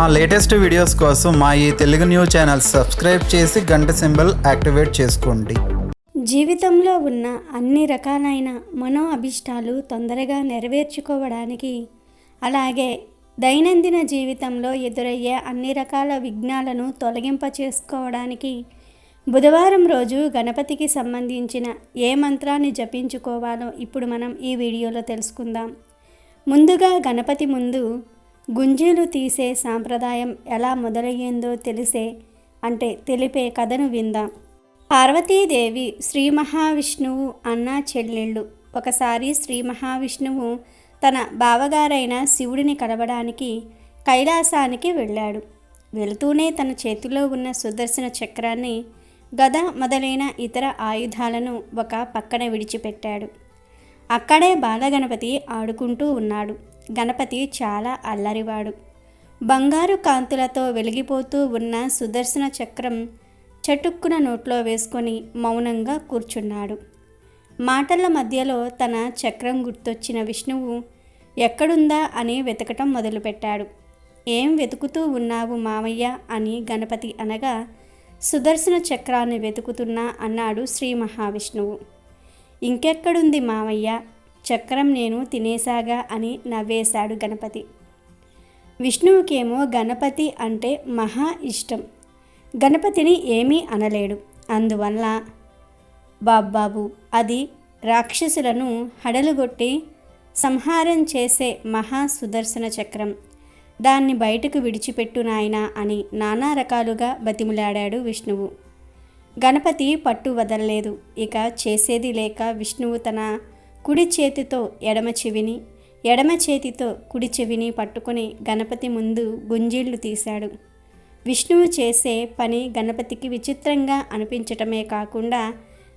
మా latest videos కోసం మా ఈ తెలుగు న్యూస్ ఛానల్ సబ్స్క్రైబ్ చేసి గంట సింబల్ యాక్టివేట్ చేసుకోండి. జీవితంలో ఉన్న అన్ని రకాలైన మనో అభిష్టాలు తొందరగా నెరవేర్చుకోవడానికి అలాగే దైనందిన జీవితంలో ఎదురయ్యే అన్ని రకాల విఘ్నాలను తొలగింప చేసుకోవడానికి బుధవారం రోజు గణపతికి సంబంధించిన ఏ మంత్రాన్ని జపించుకోవాలో ఇప్పుడు మనం ఈ వీడియోలో తెలుసుకుందాం. ముందుగా గణపతి ముందు గుంజీలు తీసే సాంప్రదాయం ఎలా మొదలయ్యిందో తెలిసే అంటే తెలిపే కథను విందాం. పార్వతీదేవి శ్రీ మహావిష్ణువు అన్న చెల్లెళ్ళు. ఒకసారి శ్రీ మహావిష్ణువు తన బావగారైన శివుడిని కలవడానికి కైలాసానికి వెళ్ళాడు. వెళుతూనే తన చేతిలో ఉన్న సుదర్శన చక్రాన్ని గద మొదలైన ఇతర ఆయుధాలను ఒక పక్కన విడిచిపెట్టాడు. అక్కడే బాలగణపతి ఆడుకుంటూ ఉన్నాడు. గణపతి చాలా అల్లరివాడు. బంగారు కాంతులతో వెలిగిపోతూ ఉన్న సుదర్శన చక్రం చటుక్కున నోట్లో వేసుకొని మౌనంగా కూర్చున్నాడు. మాటల మధ్యలో తన చక్రం గుర్తొచ్చిన విష్ణువు ఎక్కడుందా? అని వెతకటం మొదలుపెట్టాడు. ఏం వెతుకుతూ ఉన్నావు మామయ్య అని గణపతి అనగా సుదర్శన చక్రాన్ని వెతుకుతున్నా అన్నాడు శ్రీ మహావిష్ణువు. ఇంకెక్కడుంది మామయ్య చక్రం నేను తినేసాగా అని నవ్వేశాడు గణపతి. విష్ణువుకేమో గణపతి అంటే మహా ఇష్టం. గణపతిని ఏమీ అనలేడు. అందువల్ల బాబ్బాబు అది రాక్షసులను హడలుగొట్టి సంహారం చేసే మహా సుదర్శన చక్రం. దాన్ని బయటకు విడిచిపెట్టు నాయనా అని నానా రకాలుగా బతిములాడాడు విష్ణువు. గణపతి పట్టు వదలలేదు. ఇక చేసేది లేక విష్ణువు తన కుడి చేతితో ఎడమ చెవిని ఎడమ చేతితో కుడి చెవిని పట్టుకొని గణపతి ముందు గుంజీళ్ళు తీశాడు. విష్ణువు చేసే పని గణపతికి విచిత్రంగా అనిపించటమే కాకుండా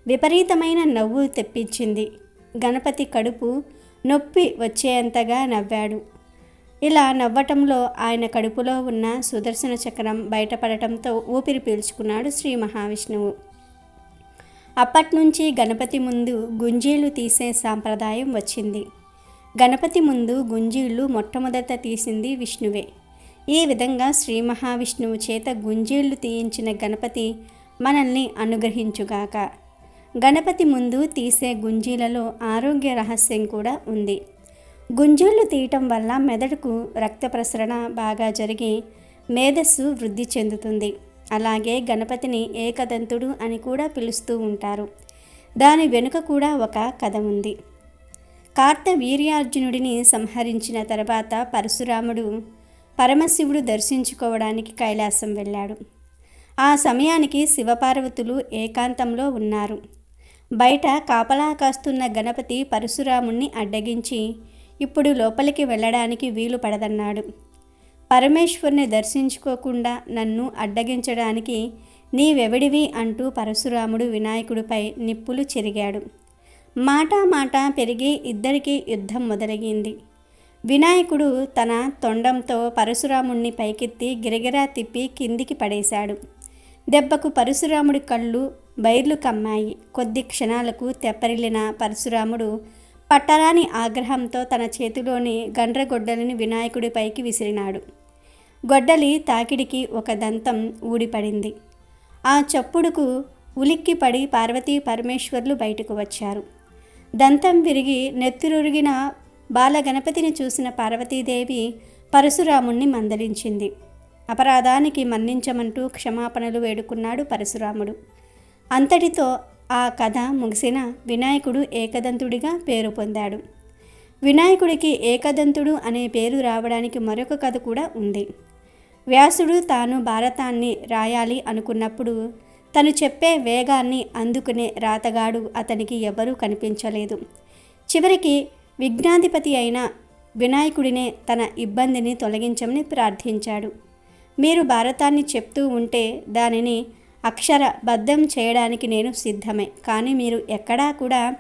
విపరీతమైన నవ్వు తెప్పించింది. గణపతి కడుపు నొప్పి వచ్చేంతగా నవ్వాడు. ఇలా నవ్వటంలో ఆయన కడుపులో ఉన్న సుదర్శన చక్రం బయటపడటంతో ఊపిరి పీల్చుకున్నాడు శ్రీ మహావిష్ణువు. అప్పట్నుంచి గణపతి ముందు గుంజీలు తీసే సాంప్రదాయం వచ్చింది. గణపతి ముందు గుంజీళ్ళు మొట్టమొదట తీసింది విష్ణువే. ఈ విధంగా శ్రీ మహావిష్ణువు చేత గుంజీళ్ళు తీయించిన గణపతి మనల్ని అనుగ్రహించుగాక. గణపతి ముందు తీసే గుంజీలలో ఆరోగ్య రహస్యం కూడా ఉంది. గుంజీళ్ళు తీయటం వల్ల మెదడుకు రక్త ప్రసరణ బాగా జరిగి మేధస్సు వృద్ధి చెందుతుంది. అలాగే గణపతిని ఏకదంతుడు అని కూడా పిలుస్తూ ఉంటారు. దాని వెనుక కూడా ఒక కథ ఉంది. కార్త వీర్యార్జునుడిని సంహరించిన తర్వాత పరశురాముడు పరమశివుడు దర్శించుకోవడానికి కైలాసం వెళ్ళాడు. ఆ సమయానికి శివపార్వతులు ఏకాంతంలో ఉన్నారు. బయట కాపలా కాస్తున్న గణపతి పరశురాముణ్ణి అడ్డగించి ఇప్పుడు లోపలికి వెళ్ళడానికి వీలు పడదన్నాడు. పరమేశ్వరుని దర్శించుకోకుండా నన్ను అడ్డగించడానికి నీవెవడివి అంటూ పరశురాముడు వినాయకుడిపై నిప్పులు చెరిగాడు. మాట మాట పెరిగి ఇద్దరికీ యుద్ధం మొదలగింది. వినాయకుడు తన తొండంతో పరశురాముణ్ణి పైకెత్తి గిరగిరా తిప్పి కిందికి పడేశాడు. దెబ్బకు పరశురాముడి కళ్ళు బైర్లు కమ్మాయి. కొద్ది క్షణాలకు తెప్పరిల్లిన పరశురాముడు పట్టరాని ఆగ్రహంతో తన చేతిలోని గండ్రగొడ్డలిని వినాయకుడిపైకి విసిరినాడు. గొడ్డలి తాకిడికి ఒక దంతం ఊడిపడింది. ఆ చప్పుడుకు ఉలిక్కిపడి పార్వతీ పరమేశ్వర్లు బయటకు వచ్చారు. దంతం విరిగి నెత్తురురిగిన బాలగణపతిని చూసిన పార్వతీదేవి పరశురాముణ్ణి మందలించింది. అపరాధానికి మన్నించమంటూ క్షమాపణలు వేడుకున్నాడు పరశురాముడు. అంతటితో ఆ కథ ముగిసిన వినాయకుడు ఏకదంతుడిగా పేరు పొందాడు. వినాయకుడికి ఏకదంతుడు అనే పేరు రావడానికి మరొక కథ కూడా ఉంది. వ్యాసుడు తాను భారతాన్ని రాయాలి అనుకున్నప్పుడు తను చెప్పే వేగాన్ని అందుకునే రాతగాడు అతనికి ఎవరూ కనిపించలేదు. చివరికి విజ్ఞాధిపతి అయిన వినాయకుడినే తన ఇబ్బందిని తొలగించమని ప్రార్థించాడు. మీరు భారతాన్ని చెప్తూ ఉంటే దానిని అక్షరబద్ధం చేయడానికి నేను సిద్ధమే. కానీ మీరు ఎక్కడా కూడా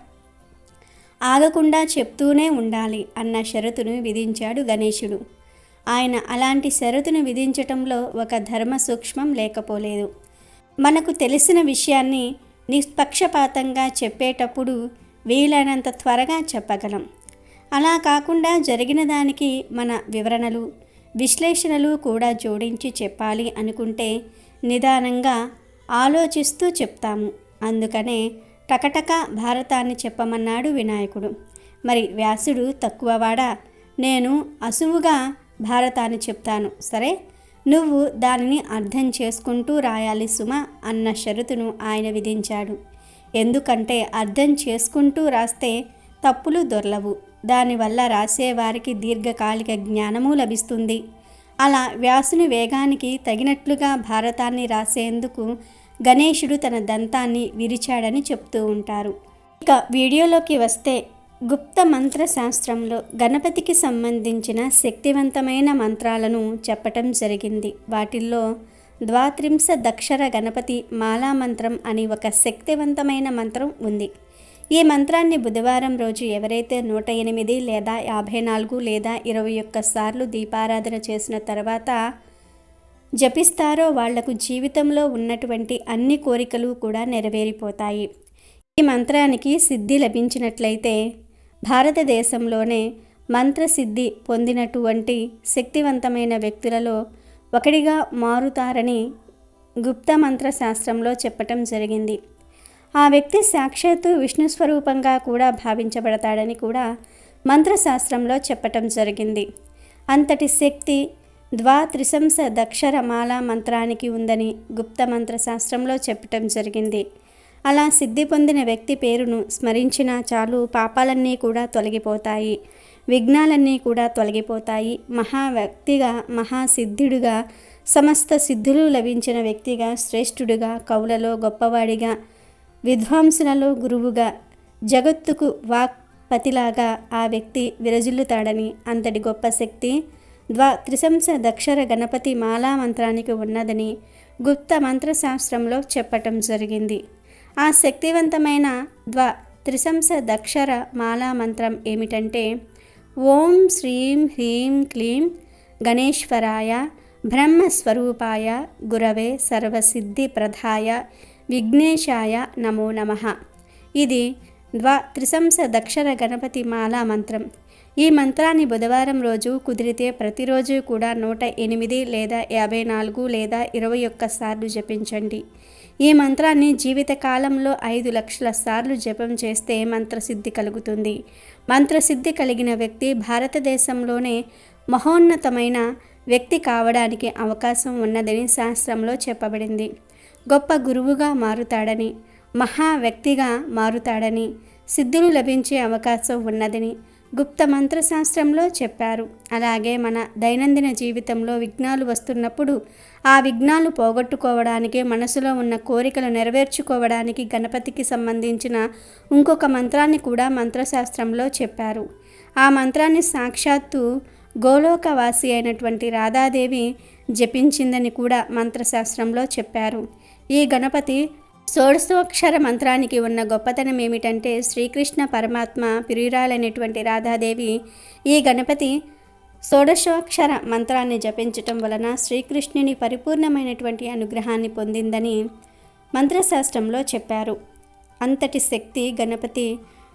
ఆగకుండా చెప్తూనే ఉండాలి అన్న షరతును విధించాడు గణేశుడు. ఆయన అలాంటి షరతును విధించటంలో ఒక ధర్మ సూక్ష్మం లేకపోలేదు. మనకు తెలిసిన విషయాన్ని నిష్పక్షపాతంగా చెప్పేటప్పుడు వీలైనంత త్వరగా చెప్పగలం. అలా కాకుండా జరిగిన దానికి మన వివరణలు విశ్లేషణలు కూడా జోడించి చెప్పాలి అనుకుంటే నిదానంగా ఆలోచిస్తూ చెప్తాము. అందుకనే టకటక భారతాన్ని చెప్పమన్నాడు వినాయకుడు. మరి వ్యాసుడు తక్కువవాడా? నేను అసువుగా భారతాన్ని చెప్తాను. సరే? నువ్వు దానిని అర్థం చేసుకుంటూ రాయాలి సుమ అన్న షరతును ఆయన విధించాడు. ఎందుకంటే అర్థం చేసుకుంటూ రాస్తే తప్పులు దొర్లవు. దానివల్ల రాసేవారికి దీర్ఘకాలిక జ్ఞానము లభిస్తుంది. అలా వ్యాసుని వేగానికి తగినట్లుగా భారతాన్ని రాసేందుకు గణేశుడు తన దంతాన్ని విరిచాడని చెప్తూ ఉంటారు. ఇక వీడియోలోకి వస్తే గుప్త మంత్ర శాస్త్రంలో గణపతికి సంబంధించిన శక్తివంతమైన మంత్రాలను చెప్పటం జరిగింది. వాటిల్లో ద్వాత్రింశ దక్షర గణపతి మాలా మంత్రం అని ఒక శక్తివంతమైన మంత్రం ఉంది. ఈ మంత్రాన్ని బుధవారం రోజు ఎవరైతే నూట ఎనిమిది లేదా యాభై నాలుగు లేదా ఇరవై ఒక్క సార్లు దీపారాధన చేసిన తర్వాత జపిస్తారో వాళ్ళకు జీవితంలో ఉన్నటువంటి అన్ని కోరికలు కూడా నెరవేరిపోతాయి. ఈ మంత్రానికి సిద్ధి లభించినట్లయితే భారతదేశంలోనే మంత్రసిద్ధి పొందినటువంటి శక్తివంతమైన వ్యక్తులలో ఒకడిగా మారుతారని గుప్త మంత్ర శాస్త్రంలో చెప్పటం జరిగింది. ఆ వ్యక్తి సాక్షాత్తు విష్ణు స్వరూపంగా కూడా భావించబడతాడని కూడా మంత్రశాస్త్రంలో చెప్పటం జరిగింది. అంతటి శక్తి ద్వా త్రిశంస దక్షరమాల మంత్రానికి ఉందని గుప్త మంత్రశాస్త్రంలో చెప్పటం జరిగింది. అలా సిద్ధి పొందిన వ్యక్తి పేరును స్మరించినా చాలు పాపాలన్నీ కూడా తొలగిపోతాయి. విఘ్నాలన్నీ కూడా తొలగిపోతాయి. మహా వ్యక్తిగా మహాసిద్ధుడుగా సమస్త సిద్ధులు లభించిన వ్యక్తిగా శ్రేష్ఠుడుగా కవులలో గొప్పవాడిగా విద్వాంసులలో గురువుగా జగత్తుకు వాక్పతిలాగా ఆ వ్యక్తి విరజిల్లుతాడని అంతటి గొప్ప శక్తి ద్వా త్రిశంస దక్షర గణపతి మాలా మంత్రానికి ఉన్నదని గుప్త మంత్రశాస్త్రంలో చెప్పటం జరిగింది. ఆ శక్తివంతమైన ద్వ త్రిశంస దక్షర మాలా మంత్రం ఏమిటంటే ఓం శ్రీం హ్రీం క్లీం గణేశ్వరాయ బ్రహ్మస్వరూపాయ గురవే సర్వసిద్ధి ప్రధాయ విఘ్నేశాయ నమో నమ. ఇది ద్వ త్రిశంస దక్షర గణపతి మాలా మంత్రం. ఈ మంత్రాన్ని బుధవారం రోజు కుదిరితే ప్రతిరోజు కూడా నూట ఎనిమిది లేదా యాభై నాలుగు లేదా ఇరవై ఒక్క సార్లు జపించండి. ఈ మంత్రాన్ని జీవితకాలంలో ఐదు లక్షల సార్లు జపం చేస్తే మంత్రసిద్ధి కలుగుతుంది. మంత్రసిద్ధి కలిగిన వ్యక్తి భారతదేశంలోనే మహోన్నతమైన వ్యక్తి కావడానికి అవకాశం ఉన్నదని శాస్త్రంలో చెప్పబడింది. గొప్ప గురువుగా మారుతాడని మహా వ్యక్తిగా మారుతాడని సిద్ధులు లభించే అవకాశం ఉన్నదని గుప్త మంత్రశాస్త్రంలో చెప్పారు. అలాగే మన దైనందిన జీవితంలో విఘ్నాలు వస్తున్నప్పుడు ఆ విఘ్నాలు పోగొట్టుకోవడానికి మనసులో ఉన్న కోరికలు నెరవేర్చుకోవడానికి గణపతికి సంబంధించిన ఇంకొక మంత్రాన్ని కూడా మంత్రశాస్త్రంలో చెప్పారు. ఆ మంత్రాన్ని సాక్షాత్తు గోలోకవాసి అయినటువంటి రాధాదేవి జపించిందని కూడా మంత్రశాస్త్రంలో చెప్పారు. ఈ గణపతి షోడశోక్షర మంత్రానికి ఉన్న గొప్పతనం ఏమిటంటే శ్రీకృష్ణ పరమాత్మ ప్రియురాలైనటువంటి రాధాదేవి ఈ గణపతి షోడశోక్షర మంత్రాన్ని జపించటం వలన శ్రీకృష్ణుని పరిపూర్ణమైనటువంటి అనుగ్రహాన్ని పొందిందని మంత్రశాస్త్రంలో చెప్పారు. అంతటి శక్తి గణపతి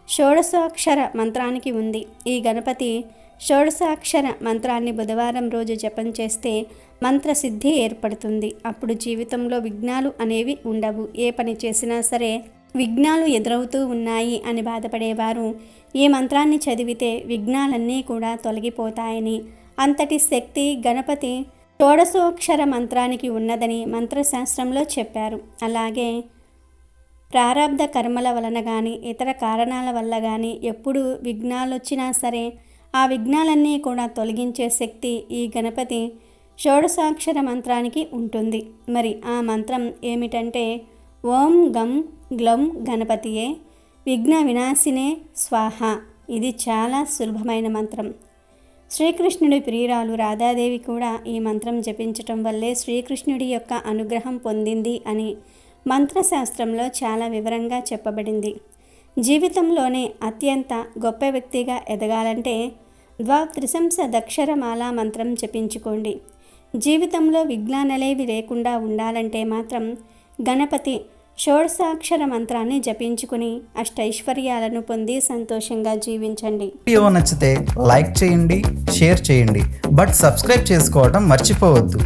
షోడశోక్షర మంత్రానికి ఉంది. ఈ గణపతి షోడశాక్షర మంత్రాన్ని బుధవారం రోజు జపం చేస్తే మంత్రసిద్ధి ఏర్పడుతుంది. అప్పుడు జీవితంలో విఘ్నాలు అనేవి ఉండవు. ఏ పని చేసినా సరే విఘ్నాలు ఎదురవుతూ ఉన్నాయి అని బాధపడేవారు. ఈ మంత్రాన్ని చదివితే విఘ్నాలన్నీ కూడా తొలగిపోతాయని. అంతటి శక్తి గణపతి షోడశోక్షర మంత్రానికి ఉన్నదని మంత్రశాస్త్రంలో చెప్పారు. అలాగే ప్రారంధ కర్మల వలన కానీ ఇతర కారణాల వల్ల కానీ ఎప్పుడు విఘ్నాలు వచ్చినా సరే ఆ విఘ్నాలన్నీ కూడా తొలగించే శక్తి ఈ గణపతి షోడశాక్షర మంత్రానికి ఉంటుంది. మరి ఆ మంత్రం ఏమిటంటే ఓం గం గ్లం గణపతియే విఘ్న వినాశినే స్వాహ. ఇది చాలా సులభమైన మంత్రం. శ్రీకృష్ణుడి ప్రియురాలు రాధాదేవి కూడా ఈ మంత్రం జపించటం వల్లే శ్రీకృష్ణుడి యొక్క అనుగ్రహం పొందింది అని మంత్రశాస్త్రంలో చాలా వివరంగా చెప్పబడింది. జీవితంలోనే అత్యంత గొప్ప వ్యక్తిగా ఎదగాలంటే ద్వా త్రిశంస దక్షరమాల మంత్రం జపించుకోండి. జీవితంలో విఘ్నాలనేవి లేకుండా ఉండాలంటే మాత్రం గణపతి షోడశాక్షర మంత్రాన్ని జపించుకుని అష్టైశ్వర్యాలను పొంది సంతోషంగా జీవించండి. వీడియో నచ్చితే లైక్ చేయండి షేర్ చేయండి బట్ సబ్స్క్రైబ్ చేసుకోవడం మర్చిపోవద్దు.